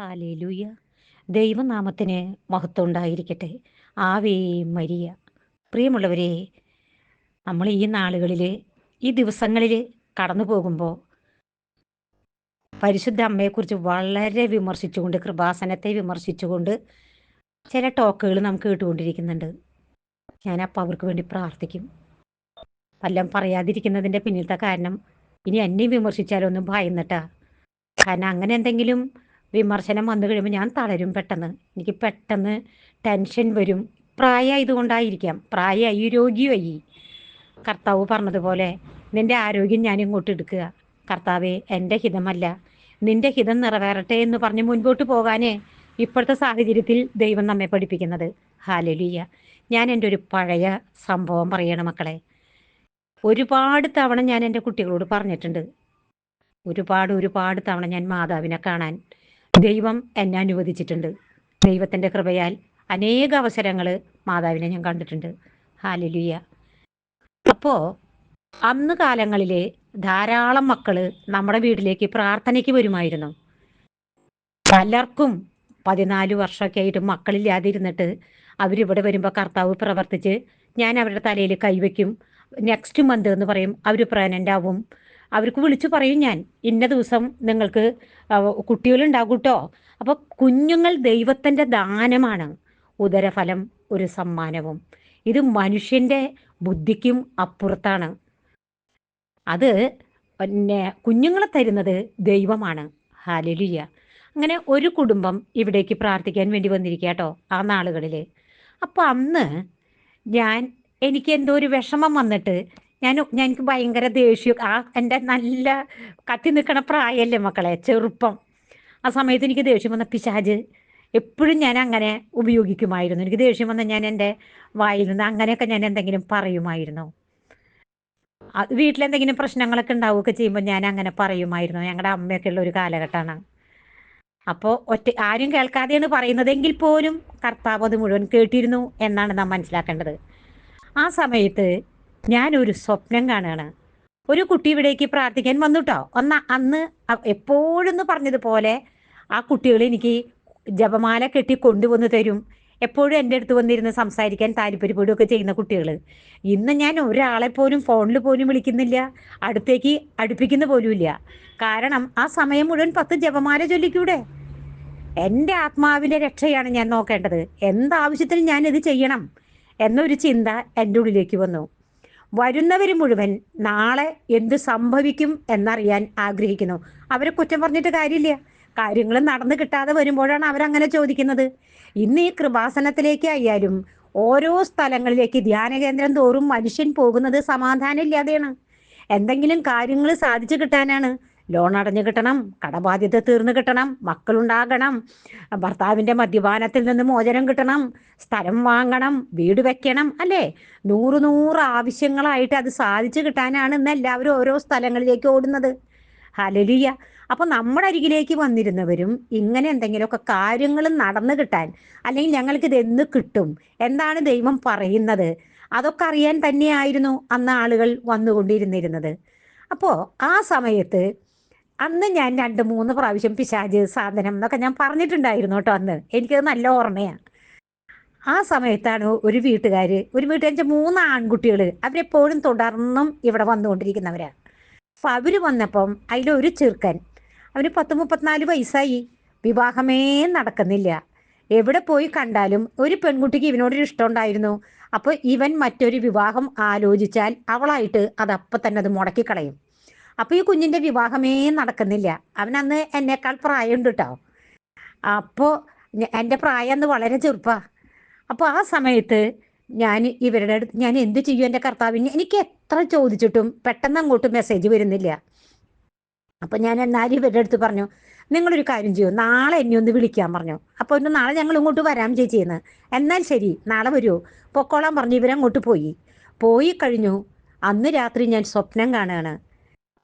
Hallelujah. ദൈവനാമത്തിന് മഹത്വം ഉണ്ടായിരിക്കട്ടെ. ആവേ മരിയ. പ്രിയമുള്ളവരെ നമ്മൾ ഈ നാളുകളിൽ ഈ ദിവസങ്ങളിൽ കടന്നു പോകുമ്പോൾ പരിശുദ്ധ അമ്മയെക്കുറിച്ച് വളരെ വിമർശിച്ചുകൊണ്ട് കൃപാസനത്തെ വിമർശിച്ചുകൊണ്ട് ചില ടോക്കുകൾ നമുക്ക് കേട്ടുകൊണ്ടിരിക്കുന്നുണ്ട്. ഞാനപ്പോൾ അവർക്ക് വേണ്ടി പ്രാർത്ഥിക്കും. വല്ലതും പറയാതിരിക്കുന്നതിന്റെ പിന്നിലത്തെ കാരണം ഇനി എന്നെ വിമർശിച്ചാലൊന്നും ഭയന്നിട്ടാ. കാരണം അങ്ങനെ എന്തെങ്കിലും വിമർശനം വന്നു കഴിയുമ്പോൾ ഞാൻ തളരും പെട്ടെന്ന്. എനിക്ക് പെട്ടെന്ന് ടെൻഷൻ വരും. പ്രായമായതുകൊണ്ടായിരിക്കാം പ്രായമായി രോഗിയായി. കർത്താവ് പറഞ്ഞതുപോലെ നിന്റെ ആരോഗ്യം ഞാൻ ഇങ്ങോട്ട് എടുക്കുക. കർത്താവേ എന്റെ ഹിതമല്ല. നിന്റെ ഹിതം നിറവേറട്ടെ എന്ന് പറഞ്ഞ് മുൻപോട്ട് പോകാനേ ഇപ്പോഴത്തെ സാഹചര്യത്തിൽ ദൈവം നമ്മെ പഠിപ്പിക്കുന്നത്. ഹാലലിയ ഞാൻ എന്റെ ഒരു പഴയ സംഭവം പറയണം മക്കളെ. ഒരുപാട് തവണ ഞാൻ എന്റെ കുട്ടികളോട് പറഞ്ഞിട്ടുണ്ട്. ഒരുപാട് ഒരുപാട് തവണ ഞാൻ മാതാവിനെ കാണാൻ. ദൈവം എന്നെ അനുവദിച്ചിട്ടുണ്ട്. ദൈവത്തിന്റെ കൃപയാൽ അനേക അവസരങ്ങൾ മാതാവിനെ ഞാൻ കണ്ടിട്ടുണ്ട്. ഹാലലിയ. അപ്പോൾ അന്ന് കാലങ്ങളിൽ ധാരാളം മക്കൾ നമ്മുടെ വീട്ടിലേക്ക് പ്രാർത്ഥനയ്ക്ക് വരുമായിരുന്നു. പലർക്കും പതിനാല് വർഷമൊക്കെ ആയിട്ട് മക്കളില്ലാതിരുന്നിട്ട് അവരിവിടെ വരുമ്പോൾ കർത്താവ് പ്രവർത്തിച്ച് ഞാൻ അവരുടെ തലയിൽ കൈവയ്ക്കും. നെക്സ്റ്റ് മന്ത് എന്ന് പറയും അവർ പ്രഗ്നന്റ് ആവും. അവർക്ക് വിളിച്ചു പറയും ഞാൻ ഇന്ന ദിവസം നിങ്ങൾക്ക് കുട്ടികളുണ്ടാകും കേട്ടോ അപ്പോൾ കുഞ്ഞുങ്ങൾ ദൈവത്തിന്റെ ദാനമാണ് ഉദരഫലം ഒരു സമ്മാനവും. ഇത് മനുഷ്യന്റെ ബുദ്ധിക്കും അപ്പുറത്താണ്. അത് പിന്നെ കുഞ്ഞുങ്ങളെ തരുന്നത് ദൈവമാണ്. ഹാലലിയ അങ്ങനെ ഒരു കുടുംബം ഇവിടേക്ക് പ്രാർത്ഥിക്കാൻ വേണ്ടി വന്നിരിക്കുക കേട്ടോ ആ നാളുകളിൽ അപ്പോൾ അന്ന് ഞാൻ എനിക്ക് എന്തോ ഒരു വിഷമം വന്നിട്ട് ഞാൻ ഞാൻ എനിക്ക് ഭയങ്കര ദേഷ്യം. ആ എന്റെ നല്ല കത്തി നിൽക്കണ പ്രായമല്ലേ മക്കളെ ചെറുപ്പം. ആ സമയത്ത് എനിക്ക് ദേഷ്യം വന്ന പിശാജ് എപ്പോഴും ഞാൻ അങ്ങനെ ഉപയോഗിക്കുമായിരുന്നു. എനിക്ക് ദേഷ്യം വന്ന ഞാൻ എന്റെ വായിൽ നിന്ന് അങ്ങനെയൊക്കെ ഞാൻ എന്തെങ്കിലും പറയുമായിരുന്നു. വീട്ടിലെന്തെങ്കിലും പ്രശ്നങ്ങളൊക്കെ ഉണ്ടാവുകയൊക്കെ ചെയ്യുമ്പോൾ ഞാൻ അങ്ങനെ പറയുമായിരുന്നു. ഞങ്ങളുടെ അമ്മയൊക്കെ ഉള്ള ഒരു കാലഘട്ടമാണ്. അപ്പോൾ ഒറ്റ ആരും കേൾക്കാതെയാണ് പറയുന്നതെങ്കിൽ പോലും കർത്താവ് അത് മുഴുവൻ കേട്ടിരുന്നു എന്നാണ് നാം മനസ്സിലാക്കേണ്ടത്. ആ സമയത്ത് ഞാനൊരു സ്വപ്നം കാണുകയാണ്. ഒരു കുട്ടി ഇവിടേക്ക് പ്രാർത്ഥിക്കാൻ വന്നുട്ടോ. ഒന്ന് അന്ന് എപ്പോഴെന്ന് പറഞ്ഞതുപോലെ ആ കുട്ടികൾ എനിക്ക് ജപമാല കെട്ടി കൊണ്ടുവന്നു തരും. എപ്പോഴും എന്റെ അടുത്ത് വന്നിരുന്ന് സംസാരിക്കാൻ താല്പര്യപ്പെടുകയൊക്കെ ചെയ്യുന്ന കുട്ടികൾ ഇന്ന് ഞാൻ ഒരാളെ പോലും ഫോണിൽ പോലും വിളിക്കുന്നില്ല. അടുത്തേക്ക് അടുപ്പിക്കുന്ന പോലുമില്ല. കാരണം ആ സമയം മുഴുവൻ പത്ത് ജപമാല ചൊല്ലിക്കൂടെ? എന്റെ ആത്മാവിന്റെ രക്ഷയാണ് ഞാൻ നോക്കേണ്ടത്. എന്താവശ്യത്തിന് ഞാൻ ഇത് ചെയ്യണം എന്നൊരു ചിന്ത എന്റെ ഉള്ളിലേക്ക് വന്നു. വരുന്നവർ മുഴുവൻ നാളെ എന്ത് സംഭവിക്കും എന്നറിയാൻ ആഗ്രഹിക്കുന്നു. അവരെ കുറ്റം പറഞ്ഞിട്ട് കാര്യമില്ല. കാര്യങ്ങൾ നടന്നു കിട്ടാതെ വരുമ്പോഴാണ് അവരങ്ങനെ ചോദിക്കുന്നത്. ഇന്ന് ഈ കൃപാസനത്തിലേക്ക് ആയാലും ഓരോ സ്ഥലങ്ങളിലേക്ക് ധ്യാന കേന്ദ്രം തോറും മനുഷ്യൻ പോകുന്നത് സമാധാനം ഇല്ലാതെയാണ്. എന്തെങ്കിലും കാര്യങ്ങൾ സാധിച്ചു കിട്ടാനാണ് ലോൺ അടഞ്ഞു കിട്ടണം കടബാധ്യത തീർന്നു കിട്ടണം മക്കളുണ്ടാകണം ഭർത്താവിന്റെ മദ്യപാനത്തിൽ നിന്ന് മോചനം കിട്ടണം സ്ഥലം വാങ്ങണം വീട് വെക്കണം അല്ലേ? നൂറ് നൂറ് ആവശ്യങ്ങളായിട്ട് അത് സാധിച്ചു കിട്ടാനാണ് ഇന്ന് എല്ലാവരും ഓരോ സ്ഥലങ്ങളിലേക്ക് ഓടുന്നത്. ഹലലിയ അപ്പോൾ നമ്മുടെ അരികിലേക്ക് വന്നിരുന്നവരും ഇങ്ങനെ എന്തെങ്കിലുമൊക്കെ കാര്യങ്ങൾ നടന്നു കിട്ടാൻ അല്ലെങ്കിൽ ഞങ്ങൾക്ക് ഇത് എന്ന് കിട്ടും എന്താണ് ദൈവം പറയുന്നത്? അതൊക്കെ അറിയാൻ തന്നെയായിരുന്നു അന്ന് ആളുകൾ വന്നുകൊണ്ടിരുന്നിരുന്നത്. അപ്പോൾ ആ സമയത്ത് അന്ന് ഞാൻ രണ്ട് മൂന്ന് പ്രാവശ്യം പിശാജ് സാധനം എന്നൊക്കെ ഞാൻ പറഞ്ഞിട്ടുണ്ടായിരുന്നു കേട്ടോ അന്ന്. എനിക്കത് നല്ല ഓർമ്മയാണ് ആ സമയത്താണ് ഒരു വീട്ടുകാർ ഒരു വീട്ടുകാർ മൂന്ന് ആൺകുട്ടികൾ അവരെപ്പോഴും തുടർന്നും ഇവിടെ വന്നുകൊണ്ടിരിക്കുന്നവരാണ് അപ്പം അവർ വന്നപ്പം അതിലൊരു ചെറുക്കൻ അവന് പത്ത് മുപ്പത്തിനാല് വയസ്സായി. വിവാഹമേ നടക്കുന്നില്ല. എവിടെ പോയി കണ്ടാലും ഒരു പെൺകുട്ടിക്ക് ഇവനോടൊരു ഇഷ്ടം ഉണ്ടായിരുന്നു. അപ്പോൾ ഇവൻ മറ്റൊരു വിവാഹം ആലോചിച്ചാൽ അവളായിട്ട് അത് അപ്പം തന്നെ അത് മുടക്കിക്കളയും. അപ്പോൾ ഈ കുഞ്ഞിന്റെ വിവാഹമേ നടക്കുന്നില്ല. അവൻ അന്ന് എന്നേക്കാൾ പ്രായമുണ്ട് കേട്ടോ അപ്പോൾ എന്റെ പ്രായം അന്ന് വളരെ ചെറുപ്പമാണ് അപ്പോൾ ആ സമയത്ത് ഞാൻ ഇവരുടെ അടുത്ത് ഞാൻ എന്ത് ചെയ്യും എന്റെ കർത്താവിന്? എനിക്ക് എത്ര ചോദിച്ചിട്ടും പെട്ടെന്ന് അങ്ങോട്ട് മെസ്സേജ് വരുന്നില്ല. അപ്പം ഞാൻ എന്നാലും ഇവരുടെ അടുത്ത് പറഞ്ഞു നിങ്ങളൊരു കാര്യം ചെയ്യൂ നാളെ എന്നെ ഒന്ന് വിളിക്കാൻ പറഞ്ഞു. അപ്പോൾ ഒന്ന് നാളെ ഞങ്ങൾ ഇങ്ങോട്ട് വരാം ചേച്ചിയെന്ന് എന്നാൽ ശരി നാളെ വരൂ. പൊക്കോളാൻ പറഞ്ഞു ഇവരങ്ങോട്ട് പോയി. പോയി കഴിഞ്ഞു. അന്ന് രാത്രി ഞാൻ സ്വപ്നം കാണുകയാണ്.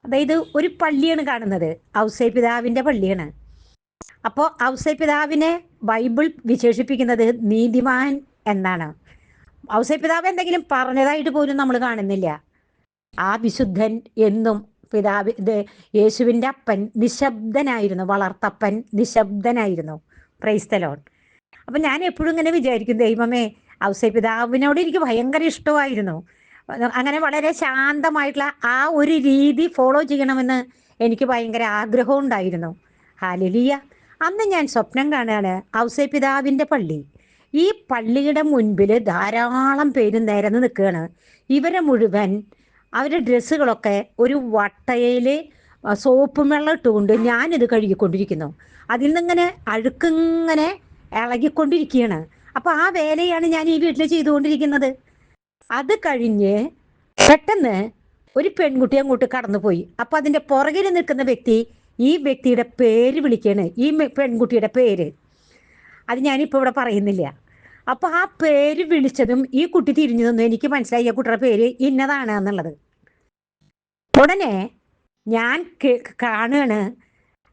അതായത് ഒരു പള്ളിയാണ് കാണുന്നത്. ഔസേ പിതാവിന്റെ പള്ളിയാണ്. അപ്പോൾ ഔസേ പിതാവിനെ ബൈബിൾ വിശേഷിപ്പിക്കുന്നത് നീതിമാൻ എന്നാണ്. ഔസേ പിതാവ് എന്തെങ്കിലും പറഞ്ഞതായിട്ട് പോലും നമ്മൾ കാണുന്നില്ല. ആ വിശുദ്ധൻ എന്നും പിതാവ് ഇത് യേശുവിന്റെ അപ്പൻ നിശബ്ദനായിരുന്നു. വളർത്തപ്പൻ നിശബ്ദനായിരുന്നു. ക്രൈസ്തലോൺ അപ്പം ഞാൻ എപ്പോഴും ഇങ്ങനെ വിചാരിക്കും ദൈവമേ ഔസേ പിതാവിനോട് എനിക്ക് ഭയങ്കര ഇഷ്ടമായിരുന്നു. അങ്ങനെ വളരെ ശാന്തമായിട്ടുള്ള ആ ഒരു രീതി ഫോളോ ചെയ്യണമെന്ന് എനിക്ക് ഭയങ്കര ആഗ്രഹം ഉണ്ടായിരുന്നു. ഹാലലിയ അന്ന് ഞാൻ സ്വപ്നം കാണുകയാണ് ഔസേ പിതാവിന്റെ പള്ളി. ഈ പള്ളിയുടെ മുൻപിൽ ധാരാളം പേര് നിരന്ന് നിൽക്കുകയാണ്. ഇവരെ മുഴുവൻ അവരുടെ ഡ്രസ്സുകളൊക്കെ ഒരു വട്ടയിൽ സോപ്പും വെള്ളം ഇട്ടുകൊണ്ട് ഞാനിത് കഴുകിക്കൊണ്ടിരിക്കുന്നു. അതിൽ നിന്നിങ്ങനെ അഴുക്കിങ്ങനെ ഇളകിക്കൊണ്ടിരിക്കുകയാണ്. അപ്പോൾ ആ വേലയാണ് ഞാൻ ഈ വീട്ടിൽ ചെയ്തുകൊണ്ടിരിക്കുന്നത്. അത് കഴിഞ്ഞ് പെട്ടെന്ന് ഒരു പെൺകുട്ടി അങ്ങോട്ട് കടന്നുപോയി. അപ്പൊ അതിന്റെ പുറകിൽ നിൽക്കുന്ന വ്യക്തി ഈ വ്യക്തിയുടെ പേര് വിളിക്കുകയാണ് ഈ പെൺകുട്ടിയുടെ പേര്. അത് ഞാനിപ്പോൾ ഇവിടെ പറയുന്നില്ല. അപ്പോൾ ആ പേര് വിളിച്ചതും ഈ കുട്ടി തിരിഞ്ഞു നിന്നു എനിക്ക് മനസ്സിലായി. ആ കുട്ടിയുടെ പേര് ഇന്നതാണ് എന്നുള്ളത്. ഉടനെ ഞാൻ കാണുകയാണ്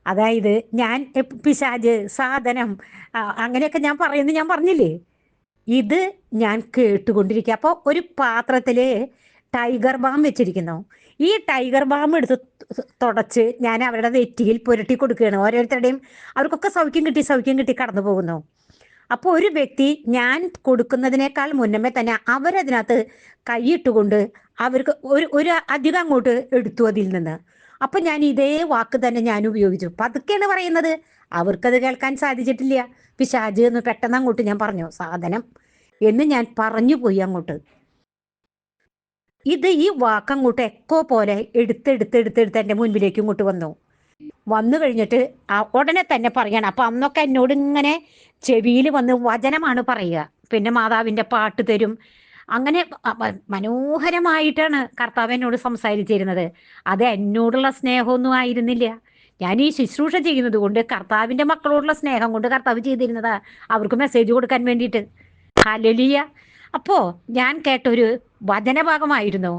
അതായത് ഞാൻ പിശാജ് സാധനം അങ്ങനെയൊക്കെ ഞാൻ പറയുന്നു ഞാൻ പറഞ്ഞില്ലേ? ഇത് ഞാൻ കേട്ടുകൊണ്ടിരിക്കുക അപ്പോൾ ഒരു പാത്രത്തിൽ ടൈഗർ ബാം വെച്ചിരിക്കുന്നു. ഈ ടൈഗർ ബാം എടുത്ത് തുടച്ച് ഞാൻ അവരുടെ നെറ്റിയിൽ പുരട്ടി കൊടുക്കുകയാണ്. ഓരോരുത്തരുടെയും അവർക്കൊക്കെ സൗഖ്യം കിട്ടി സൗഖ്യം കിട്ടി കടന്നു പോകുന്നു. അപ്പോൾ ഒരു വ്യക്തി ഞാൻ കൊടുക്കുന്നതിനേക്കാൾ മുന്നമേ തന്നെ അവരതിനകത്ത് കൈയിട്ടുകൊണ്ട് അവർക്ക് ഒരു ഒരു അധികം അങ്ങോട്ട് എടുത്തു അതിൽ നിന്ന്. അപ്പം ഞാൻ ഇതേ വാക്ക് തന്നെ ഞാൻ ഉപയോഗിച്ചു. പതുക്കെയാണ് പറയുന്നത്. അവർക്കത് കേൾക്കാൻ സാധിച്ചിട്ടില്ല. പിശാജ് എന്ന് പെട്ടെന്ന് അങ്ങോട്ട് ഞാൻ പറഞ്ഞു സാധനം എന്ന് ഞാൻ പറഞ്ഞു പോയി അങ്ങോട്ട്. ഇത് ഈ വാക്ക് അങ്ങോട്ട് എക്കോ പോലെ എടുത്തെടുത്ത് എടുത്തെടുത്ത് എന്റെ മുൻപിലേക്ക് ഇങ്ങോട്ട് വന്നു. വന്നു കഴിഞ്ഞിട്ട് ആ ഉടനെ തന്നെ പറയണം അപ്പൊ അന്നൊക്കെ എന്നോട് ഇങ്ങനെ ചെവിയിൽ വന്ന് വചനമാണ് പറയുക. പിന്നെ മാതാവിന്റെ പാട്ട് തരും. അങ്ങനെ മനോഹരമായിട്ടാണ് കർത്താവ് എന്നോട് സംസാരിച്ചിരുന്നത്. അത് എന്നോടുള്ള സ്നേഹമൊന്നും ആയിരുന്നില്ല. ഞാൻ ഈ ശുശ്രൂഷ ചെയ്യുന്നത് കൊണ്ട് കർത്താവിന്റെ മക്കളോടുള്ള സ്നേഹം കൊണ്ട് കർത്താവ് ചെയ്തിരുന്നതാ അവർക്ക് മെസ്സേജ് കൊടുക്കാൻ വേണ്ടിയിട്ട്. ഹലലിയ അപ്പോൾ ഞാൻ കേട്ടൊരു വചനഭാഗമായിരുന്നു.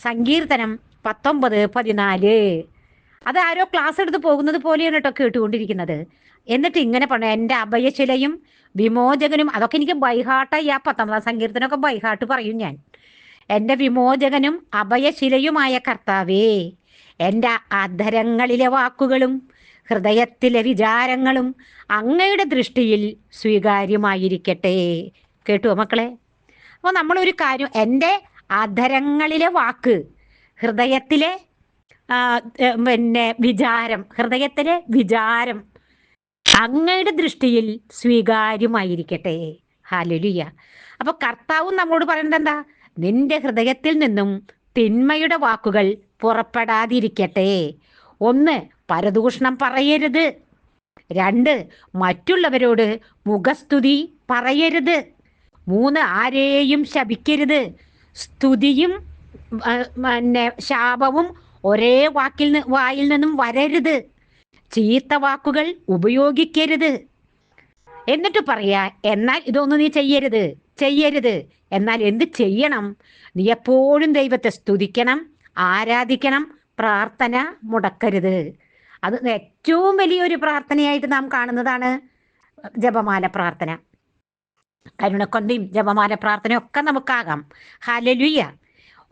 സങ്കീർത്തനം പത്തൊമ്പത് പതിനാല്. അത് ആരോ ക്ലാസ് എടുത്ത് പോകുന്നത് പോലെയാണ് കേട്ടോ കേട്ടുകൊണ്ടിരിക്കുന്നത്. എന്നിട്ട് ഇങ്ങനെ പറഞ്ഞു എന്റെ അഭയശിലയും വിമോചകനും അതൊക്കെ എനിക്ക് ബൈഹാട്ടായി ആ പത്തൊമ്പതാം സങ്കീർത്തനമൊക്കെ ബൈഹാട്ട് പറയും ഞാൻ. എന്റെ വിമോചകനും അഭയശിലയുമായ കർത്താവേ എന്റെ അധരങ്ങളിലെ വാക്കുകളും ഹൃദയത്തിലെ വിചാരങ്ങളും അങ്ങയുടെ ദൃഷ്ടിയിൽ സ്വീകാര്യമായിരിക്കട്ടെ. കേട്ടുവോ മക്കളെ? അപ്പോൾ നമ്മളൊരു കാര്യം എന്റെ അധരങ്ങളിലെ വാക്ക് ഹൃദയത്തിലെ പിന്നെ വിചാരം ഹൃദയത്തിലെ വിചാരം അങ്ങയുടെ ദൃഷ്ടിയിൽ സ്വീകാര്യമായിരിക്കട്ടെ. ഹാലുലിയ അപ്പൊ കർത്താവും നമ്മളോട് പറയുന്നത് എന്താ നിന്റെ ഹൃദയത്തിൽ നിന്നും തിന്മയുടെ വാക്കുകൾ പുറപ്പെടാതിരിക്കട്ടെ. ഒന്ന് പരദൂഷണം പറയരുത്. രണ്ട് മറ്റുള്ളവരോട് മുഖസ്തുതി പറയരുത്. മൂന്ന് ആരെയും ശപിക്കരുത്. സ്തുതിയും പിന്നെ ശാപവും ഒരേ വാക്കിൽ വായിൽ നിന്നും വരരുത്. ചീത്ത വാക്കുകൾ ഉപയോഗിക്കരുത്. എന്നിട്ട് പറയാ എന്നാൽ ഇതൊന്നും നീ ചെയ്യരുത് ചെയ്യരുത്. എന്നാൽ എന്ത് ചെയ്യണം? നീ എപ്പോഴും ദൈവത്തെ സ്തുതിക്കണം. ആരാധിക്കണം പ്രാർത്ഥന മുടക്കരുത്. അത് ഏറ്റവും വലിയൊരു പ്രാർത്ഥനയായിട്ട് നാം കാണുന്നതാണ് ജപമാല പ്രാർത്ഥന. കരുണക്കൊന്തയും ജപമാല പ്രാർത്ഥനയും ഒക്കെ നമുക്കാകാം. ഹലലുയ്യ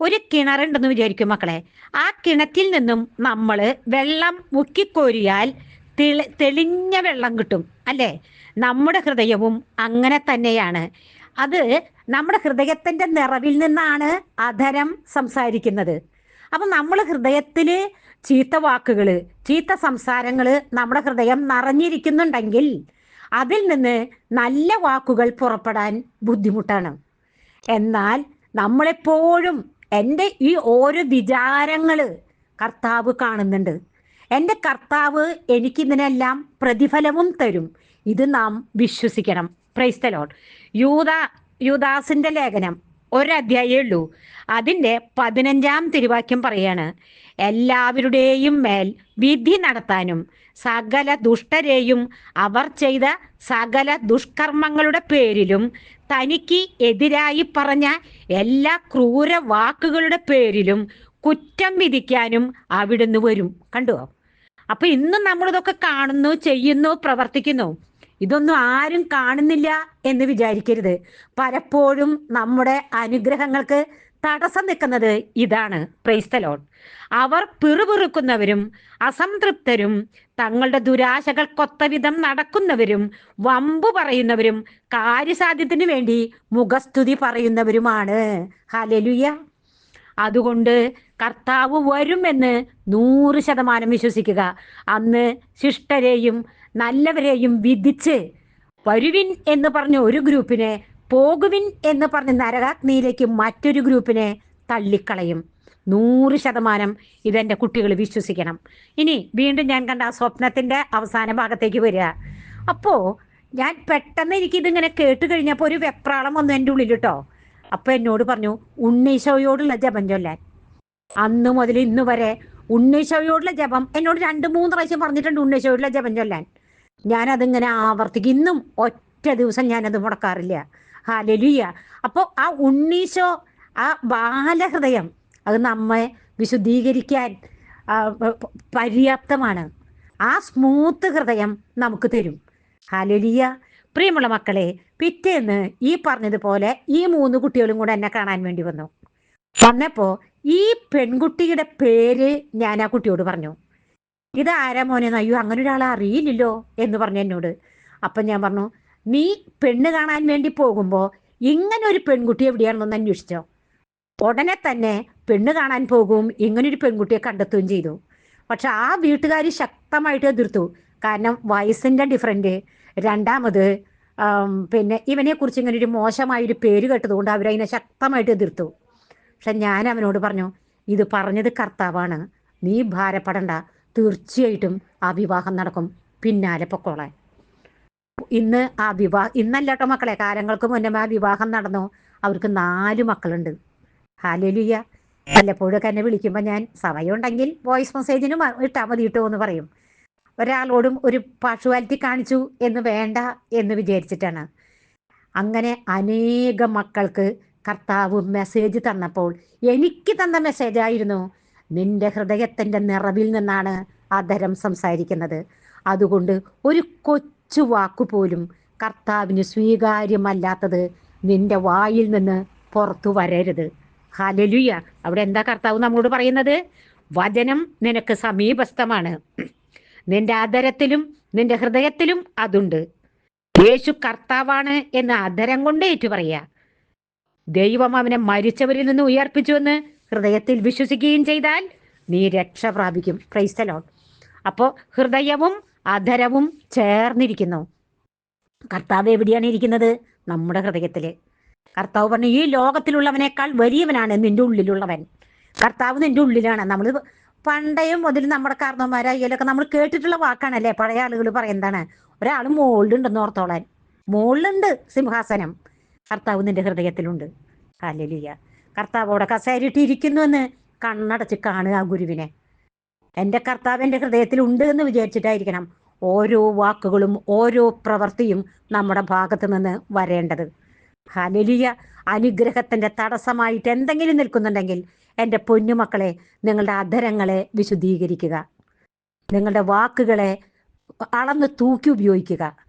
ഒരു കിണറുണ്ടെന്ന് വിചാരിക്കും മക്കളെ. ആ കിണറ്റിൽ നിന്നും നമ്മൾ വെള്ളം മുക്കിക്കോരിയാൽ തെളി തെളിഞ്ഞ വെള്ളം കിട്ടും അല്ലേ? നമ്മുടെ ഹൃദയവും അങ്ങനെ തന്നെയാണ്. അത് നമ്മുടെ ഹൃദയത്തിന്റെ നിറവിൽ നിന്നാണ് അധരം സംസാരിക്കുന്നത്. അപ്പം നമ്മൾ ഹൃദയത്തിൽ ചീത്ത വാക്കുകൾ ചീത്ത സംസാരങ്ങൾ നമ്മുടെ ഹൃദയം നിറഞ്ഞിരിക്കുന്നുണ്ടെങ്കിൽ അതിൽ നിന്ന് നല്ല വാക്കുകൾ പുറപ്പെടാൻ ബുദ്ധിമുട്ടാണ്. എന്നാൽ നമ്മളെപ്പോഴും എന്റെ ഈ ഓരോ വിചാരങ്ങൾ കർത്താവ് കാണുന്നുണ്ട്. എന്റെ കർത്താവ് എനിക്കിതിനെല്ലാം പ്രതിഫലവും തരും. ഇത് നാം വിശ്വസിക്കണം. പ്രൈസ്തലോൺ യൂത യൂദാസിന്റെ ലേഖനം ഒരധ്യായമേ ഉള്ളൂ. അതിന്റെ പതിനഞ്ചാം തിരുവാക്യം പറയാണ് എല്ലാവരുടെയും മേൽ വിധി നടത്താനും സകല ദുഷ്ടരെയും അവർ ചെയ്ത സകല ദുഷ്കർമ്മങ്ങളുടെ പേരിലും തനിക്ക് എതിരായി പറഞ്ഞ എല്ലാ ക്രൂര വാക്കുകളുടെ പേരിലും കുറ്റം വിധിക്കാനും അവിടുന്ന് വരും. കണ്ടുവോ അപ്പൊ ഇന്നും നമ്മളിതൊക്കെ കാണുന്നു ചെയ്യുന്നു പ്രവർത്തിക്കുന്നു. ഇതൊന്നും ആരും കാണുന്നില്ല എന്ന് വിചാരിക്കരുത്. പലപ്പോഴും നമ്മുടെ അനുഗ്രഹങ്ങൾക്ക് തടസ്സം നിൽക്കുന്നത് ഇതാണ്. പ്രൈസ്തലോൺ അവർ പിറുപിറുക്കുന്നവരും അസംതൃപ്തരും തങ്ങളുടെ ദുരാശകൾ വിധം നടക്കുന്നവരും വമ്പു പറയുന്നവരും കാര്യസാധ്യത്തിന് വേണ്ടി മുഖസ്തുതി പറയുന്നവരുമാണ്. ഹലലുയ അതുകൊണ്ട് കർത്താവ് വരുമെന്ന് നൂറ് ശതമാനം വിശ്വസിക്കുക. അന്ന് ശിഷ്ടരെയും നല്ലവരെയും വിധിച്ച് വരുവിൻ എന്ന് പറഞ്ഞ ഒരു ഗ്രൂപ്പിനെ പോകുവിൻ എന്ന് പറഞ്ഞ നരകാഗ്നിയിലേക്ക് മറ്റൊരു ഗ്രൂപ്പിനെ തള്ളിക്കളയും. നൂറ് ശതമാനം ഇതെന്റെ കുട്ടികൾ വിശ്വസിക്കണം. ഇനി വീണ്ടും ഞാൻ കണ്ട ആ സ്വപ്നത്തിന്റെ അവസാന ഭാഗത്തേക്ക് വരിക. അപ്പോൾ ഞാൻ പെട്ടെന്ന് എനിക്കിതിങ്ങനെ കേട്ട് കഴിഞ്ഞപ്പോൾ ഒരു വെപ്രാളം വന്നു എന്റെ ഉള്ളിൽ കേട്ടോ അപ്പോൾ എന്നോട് പറഞ്ഞു ഉണ്ണീശോയോടുള്ള ജപം ചൊല്ലാൻ. അന്ന് മുതൽ ഇന്ന് വരെ ഉണ്ണീശോയോടുള്ള ജപം എന്നോട് രണ്ട് മൂന്ന് പ്രാവശ്യം പറഞ്ഞിട്ടുണ്ട് ഉണ്ണീശോയോടുള്ള ജപം ചൊല്ലാൻ. ഞാനതിങ്ങനെ ആവർത്തിക്കും. ഇന്നും ഒറ്റ ദിവസം ഞാനത് മുടക്കാറില്ല. ഹാലലുയ്യ അപ്പോൾ ആ ഉണ്ണീശോ ആ ബാലഹൃദയം അത് നമ്മെ വിശുദ്ധീകരിക്കാൻ പര്യാപ്തമാണ്. ആ സ്മൂത്ത് ഹൃദയം നമുക്ക് തരും. ഹാലലിയ പ്രിയമുള്ള മക്കളെ പിറ്റേന്ന് ഈ പറഞ്ഞതുപോലെ ഈ മൂന്ന് കുട്ടികളും കൂടെ എന്നെ കാണാൻ വേണ്ടി വന്നു. വന്നപ്പോൾ ഈ പെൺകുട്ടിയുടെ പേര് ഞാൻ ആ കുട്ടിയോട് പറഞ്ഞു. ഇത് ആരാ മോനെ അയ്യോ അങ്ങനെ ഒരാളെ അറിയില്ലല്ലോ എന്ന് പറഞ്ഞു എന്നോട്. അപ്പം ഞാൻ പറഞ്ഞു നീ പെണ്ണ് കാണാൻ വേണ്ടി പോകുമ്പോൾ ഇങ്ങനെ ഒരു പെൺകുട്ടി എവിടെയാണെന്നൊന്ന് അന്വേഷിച്ചോ? ഉടനെ തന്നെ പെണ്ണ് കാണാൻ പോകും ഇങ്ങനൊരു പെൺകുട്ടിയെ കണ്ടെത്തുകയും ചെയ്തു. പക്ഷെ ആ വീട്ടുകാർ ശക്തമായിട്ട് എതിർത്തു. കാരണം വയസ്സിന്റെ ഡിഫറന്റ് രണ്ടാമത് പിന്നെ ഇവനെ കുറിച്ച് ഇങ്ങനെ ഒരു മോശമായൊരു പേര് കേട്ടതുകൊണ്ട് അവരതിനെ ശക്തമായിട്ട് എതിർത്തു. പക്ഷെ ഞാൻ അവനോട് പറഞ്ഞു ഇത് പറഞ്ഞത് കർത്താവാണ്. നീ ഭാരപ്പെടണ്ട. തീർച്ചയായിട്ടും ആ വിവാഹം നടക്കും. പിന്നാലെ പൊക്കോളെ. ഇന്ന് ആ വിവാഹം ഇന്നല്ല കേട്ടോ മക്കളെ. കാലങ്ങൾക്ക് മുന്നേ ആ വിവാഹം നടന്നു. അവർക്ക് നാല് മക്കളുണ്ട്. ഹാലലിയ. വല്ലപ്പോഴൊക്കെ എന്നെ വിളിക്കുമ്പോൾ ഞാൻ സമയമുണ്ടെങ്കിൽ വോയിസ് മെസ്സേജിനും ഇട്ടാൽ മതി കിട്ടുമോ എന്ന് പറയും. ഒരാളോടും ഒരു പാർഷുവാലിറ്റി കാണിച്ചു എന്ന് വേണ്ട എന്ന് വിചാരിച്ചിട്ടാണ്. അങ്ങനെ അനേകം മക്കൾക്ക് കർത്താവ് മെസ്സേജ് തന്നപ്പോൾ എനിക്ക് തന്ന മെസ്സേജായിരുന്നു നിന്റെ ഹൃദയത്തിന്റെ നിറവിൽ നിന്നാണ് അധരം സംസാരിക്കുന്നത്. അതുകൊണ്ട് ഒരു കൊച്ചു വാക്കുപോലും കർത്താവിന് സ്വീകാര്യമല്ലാത്തത് നിന്റെ വായിൽ നിന്ന് പുറത്തു വരരുത്. ഹലലുയ അവിടെ എന്താ കർത്താവ് നമ്മളോട് പറയുന്നത്? വചനം നിനക്ക് സമീപസ്ഥമാണ്. നിന്റെ അധരത്തിലും നിന്റെ ഹൃദയത്തിലും അതുണ്ട്. യേശു കർത്താവാണ് എന്ന് അധരം കൊണ്ട് ഏറ്റു പറയാ ദൈവം അവനെ മരിച്ചവരിൽ നിന്ന് ഉയർപ്പിച്ചുവെന്ന് ഹൃദയത്തിൽ വിശ്വസിക്കുകയും ചെയ്താൽ നീ രക്ഷ പ്രാപിക്കും. ക്രൈസ്തലോൺ അപ്പോൾ ഹൃദയവും അധരവും ചേർന്നിരിക്കുന്നു. കർത്താവ് എവിടെയാണ് ഇരിക്കുന്നത്? നമ്മുടെ ഹൃദയത്തിൽ കർത്താവ് പറഞ്ഞു ഈ ലോകത്തിലുള്ളവനേക്കാൾ വലിയവനാണ് നിന്റെ ഉള്ളിലുള്ളവൻ. കർത്താവ് നിന്റെ ഉള്ളിലാണ്. നമ്മൾ പണ്ടയും മുതൽ നമ്മുടെ കാരണവന്മാരായാലൊക്കെ നമ്മൾ കേട്ടിട്ടുള്ള വാക്കാണല്ലേ പഴയ ആളുകൾ പറയുന്നതാണ് ഒരാൾ മുകളിലുണ്ടെന്ന് ഓർത്തോളാൻ. മുകളിലുണ്ട് സിംഹാസനം. കർത്താവ് നിന്റെ ഹൃദയത്തിലുണ്ട്. അല്ലലിയ കർത്താവ് അവിടെ കസേരിട്ടിരിക്കുന്നുവെന്ന് കണ്ണടച്ച് കാണുക ആ ഗുരുവിനെ. എന്റെ കർത്താവ് എന്റെ ഹൃദയത്തിൽ ഉണ്ട് എന്ന് വിചാരിച്ചിട്ടായിരിക്കണം ഓരോ വാക്കുകളും ഓരോ പ്രവൃത്തിയും നമ്മുടെ ഭാഗത്ത് നിന്ന് വരേണ്ടത്. ഹലലിയ അനുഗ്രഹത്തിന്റെ തടസ്സമായിട്ട് എന്തെങ്കിലും നിൽക്കുന്നുണ്ടെങ്കിൽ എന്റെ പൊന്നുമക്കളെ നിങ്ങളുടെ അധരങ്ങളെ വിശുദ്ധീകരിക്കുക. നിങ്ങളുടെ വാക്കുകളെ അളന്ന് തൂക്കി ഉപയോഗിക്കുക.